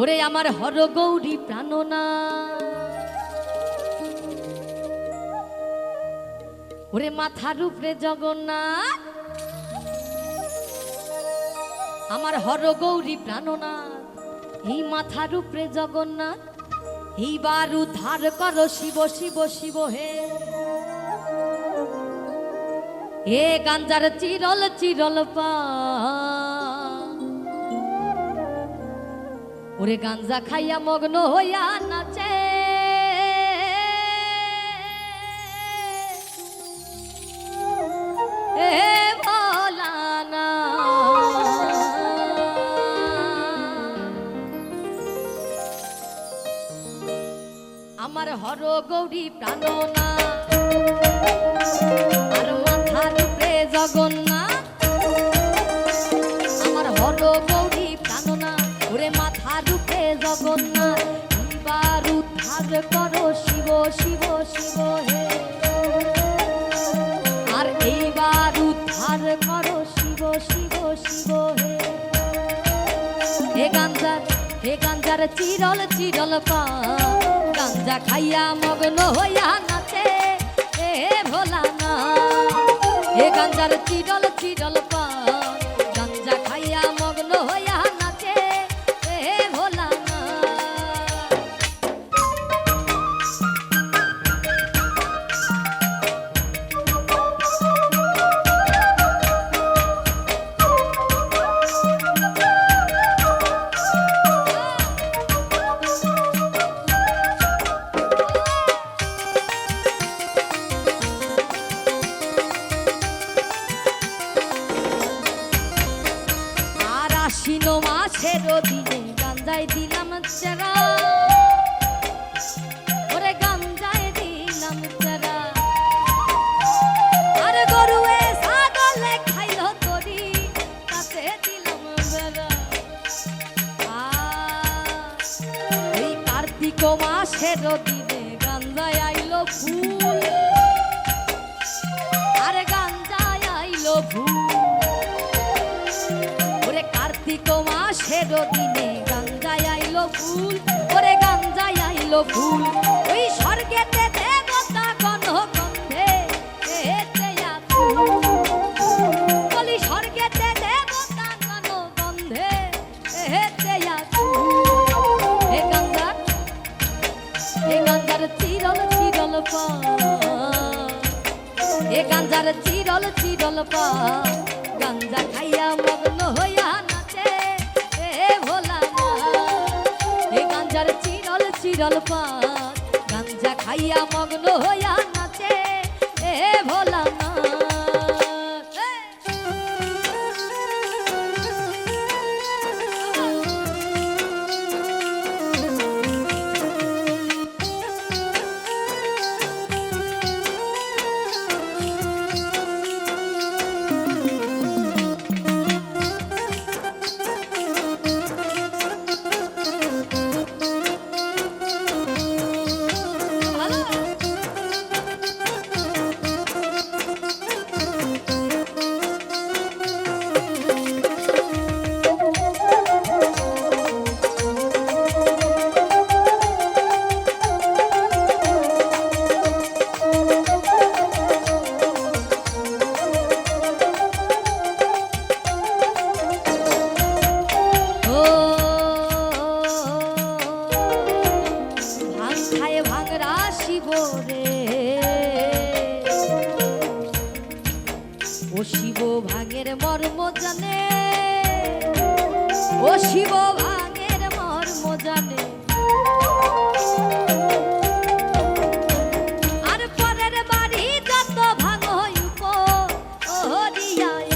ওরে আমার হর গৌরী প্রাণনা। ওরে মাথার উপরে জগন্নাথ। আমার হর গৌরী প্রাণনাথ এই মাথার উপরে জগন্নাথ, এইবার উদ্ধার করো শিব শিব শিব হে। এ গাঞ্জার চিরল চিরল পা ওরে গাঞ্জা খাইয়া মগ্ন হইয়া নাচে। এ ভোলানা আমার হর গৌরী প্রাণনা। আর মাথার উপরে জগন্নাথ হে গাঞ্জার চিরল চিরল পা গাঞ্জা খাইয়া মগ্ন হইয়া নাচে এ ভোলা না হে গাঞ্জার চিরল চিরল পা মাসের দিনে গাঞ্জায় দিলাম চেরা ওরে গাঞ্জায় দিলাম চেরা আর গরুয়ে ছাগলে খাইলো তরি, তাতে দিলাম বেড়া। এই কার্তিক মাসের দিনে গাঞ্জায় আইলো ফুল। আরে গাঞ্জায় মাসের দিনে গঙ্গায় আইলো ফুল, ওরে গঙ্গায় আইলো ফুল ওই স্বর্গেতে দেবতা গন্ধে। বলি গন্ধে। হে হে গঙ্গার চিরল চিরল পা গাঞ্জা খাইয়া চিরল পাত গাঞ্জা খাইয়া মগ্ন হইয়া শিব মর্ম জানে। আর পরের বাড়ি যত ভাঙ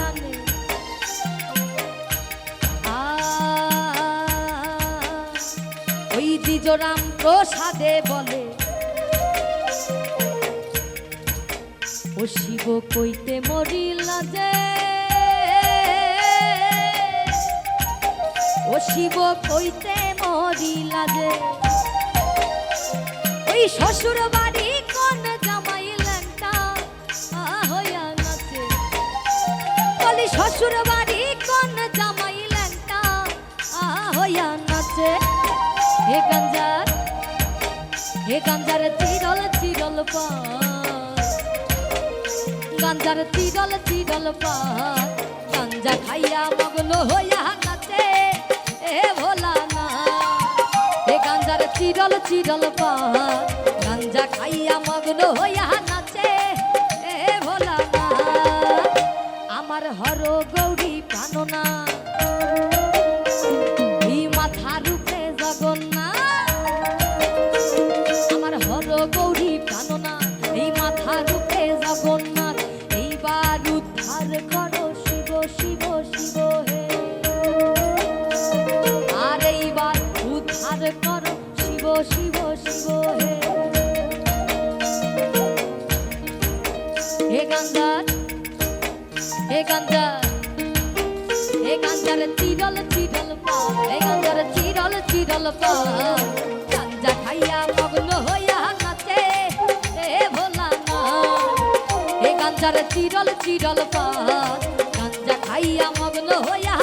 আনে। প্রসাদে বলে, ও শিব কইতে মরিলা যে ও শিব কইতে মরিলা যে ওই শ্বশুর বাড়ি কোন জামাই ল্যাংটা হইয়া নাচে। বলি শ্বশুর বাড়ি কোন জামাই ল্যাংটা হইয়া নাচে। হে গাঞ্জার হে গাঞ্জার চিরল চিরল পা গাঞ্জার চিরল চিরল পা গাঞ্জা খাইয়া মগ্ন হইয়া নাচে। এ ভোলা না এ গাঞ্জার চিরল চিরল পা, গাঞ্জা খাইয়া মগ্ন হইয়া নাচে। এ ভোলা না আমার হর গৌরী প্রাণনা চিরল চিরল পা হে গঙ্গার চিরল চিরল পা গাঞ্জা খাইয়া মগ্ন হইয়া